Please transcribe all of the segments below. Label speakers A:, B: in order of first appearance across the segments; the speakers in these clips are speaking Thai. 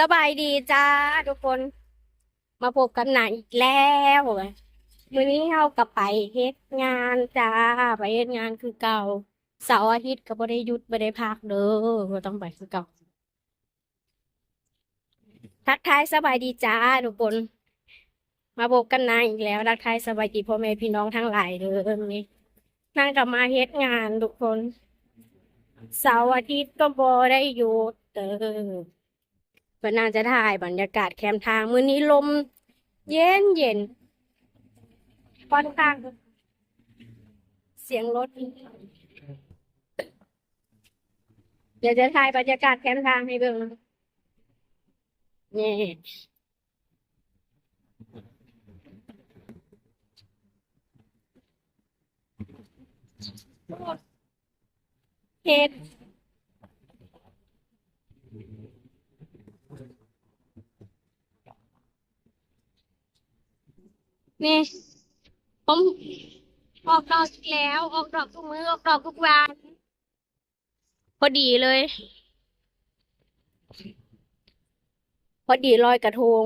A: สบายดีจ้าทุกคน มาพบกันหนัอีกแล้วมื้อนี้เฮากลับไปเฮ็ดงานจ้าไปเฮ็ดงานคือเก่าเสาร์อาทิตย์ก็บ่ได้หยุดบ่ได้พักเด้อก็ต้องไปคือเก่าทักทายสบายดีจ้าทุกคน มาพบกันนาอีกแล้วทักทายสบายดีพ่อแม่พี่น้องทั้งหลายเด้อนี้นางกลับมาเฮ็ดงานทุกคนเสาร์อาทิตย์ก็บ่ได้หยุดเด้อ ก็น่าจะถ่ายบรรยากาศแคมป์ทางมื้อนี้ลม เย็นเย็นค่อนข้างเสียงรถเดี๋ยวจะถ่ายบรรยากาศแคมป์ทางให้เบิ่งนะนี่เฮ็ด นี่ผมออกดอกอีกแล้ว ออกดอกทุกมือออกดอกทุกวัน พอดีเลย พอดีลอยกระทง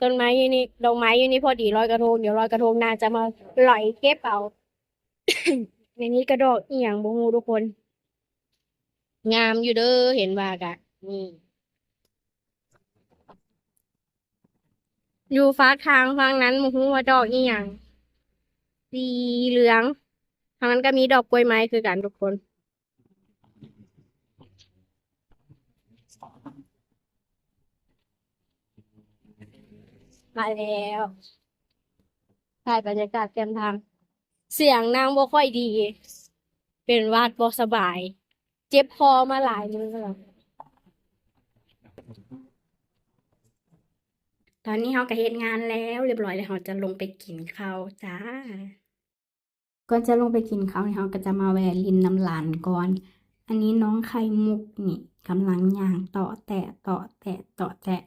A: ต้นไม้ยู่นี่ดอกไม้ยู่นี่พอดีลอยกระทงเดี๋ยวลอยกระทงน่าจะมาลอยเก็บเอาในนี้กระดอกอีหยังบ่ฮู้ทุกคน งามอยู่เด้อเห็นว่ากะนี่ อยู่ฟ้าทางฝั่งนั้นมฮูว่าดอกอีหยังสีเหลืองทางนั้นก็มีดอกกล้วยไม้คือกันทุกคนมาแล้วถ่ายบรรยากาศเต็มทาง เสียงนางบ่ค่อยดี เป็นวาดบ่สบาย เจ็บคอมาหลายมื้อแล้ว ตอนนี้เราก็เฮ็ดงานแล้ว เรียบร้อยแล้วเราจะลงไปกินข้าวจ้าก่อนจะลงไปกินข้าวเราก็จะมาแวะรินน้ำหลานก่อน อันนี้น้องไข่มุกนี่กำลังย่างต่อแตะต่อแตะต่อแตะ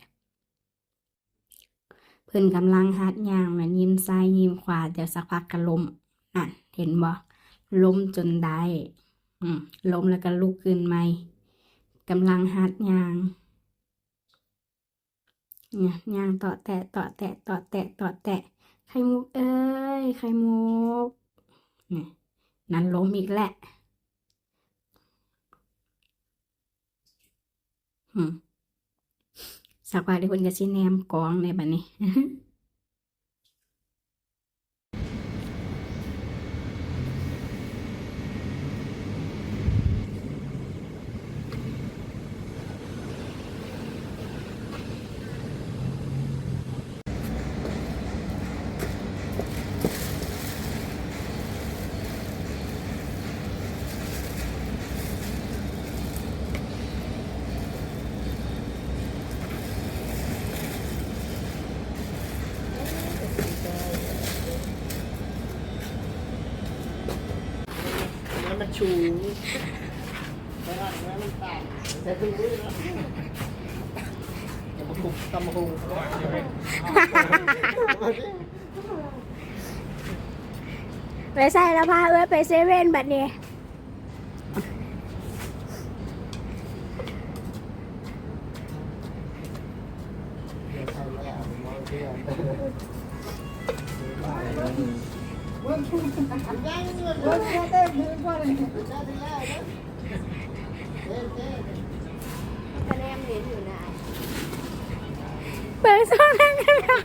A: เพิ่นกำลังหัดย่างม่นยิ้มซ้ายยิ้มขวาเดี๋ยวสักพักก็ล้มนั่นเห็นบ่ล้มจนได้อืมล้มแล้วก็ลุกขึ้นใหม่กำลังหัดย่าง เนี่ยย่างต่อแตะต่อแตะต่อแตะต่อแตะไข่มุกเอ้ยไข่มุกเนี่ยนั้นล้มอีกแหละสักวันเดี๋ยวคนจะชิแนมกองในบัดนี้
B: มันชูไม่ได้น้ำมันต่ำแต่ดูเลยนะตำหุงตำหุง
A: ไปใส่แล้วพาเอ้ยไปเซเว่นบัดนี้เเปิดซ่องนั่งกันแล้ว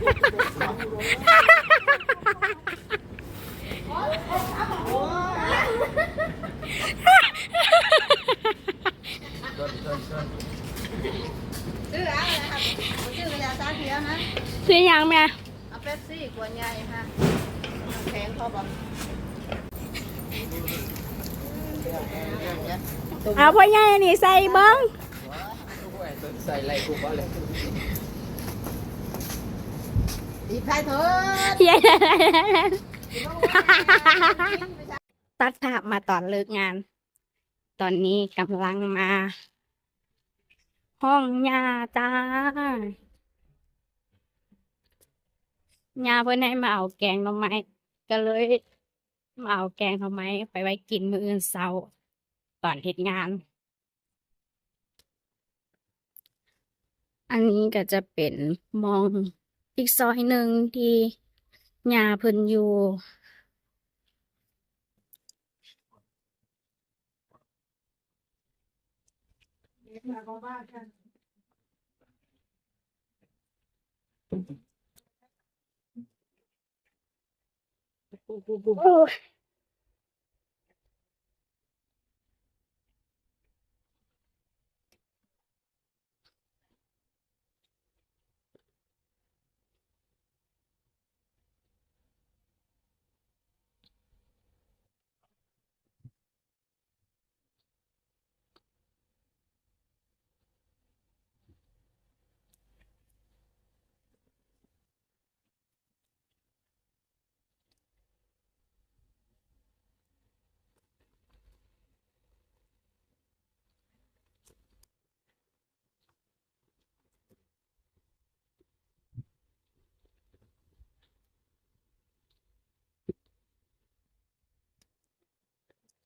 A: ซื้ออะไรครับซื้อกระยาซาเทียนะ ซื้อยังแม่
C: เอาเป๊ปซี่ขวดใหญ่ค่ะ
A: เอาพ่อใหญ่นี่ใส่เบิ้ง
B: ใส่ไรกูก็เลย
C: ดีใครเถอะ
A: ใหญ่ตัดภาพมาตอนเลิกงาน ตอนนี้กำลังมา ห้องยาจ้ายาเพื่อนให้มาเอาแกงหน่อไม้ ก็เลยมาเอาแกงหน่อไมไปไว้กินมื้ออื่นเช้าตอนเฮ็ดงาน อันนี้ก็จะเป็นมองอีกซอยหนึ่งที่ยาเพิ่นอยู่ โอ้ย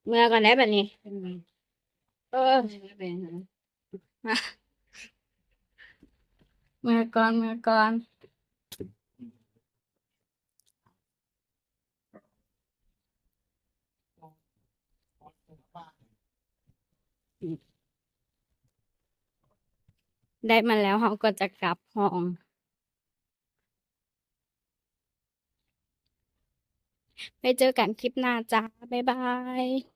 A: เมื่อก่อนแล้วแบบนี้ เออเมื่อก่อนเมื่อก่อนได้มาแล้วเราก็จะกลับห้อง ไปเจอกันคลิปหน้าจ้า บ๊ายบาย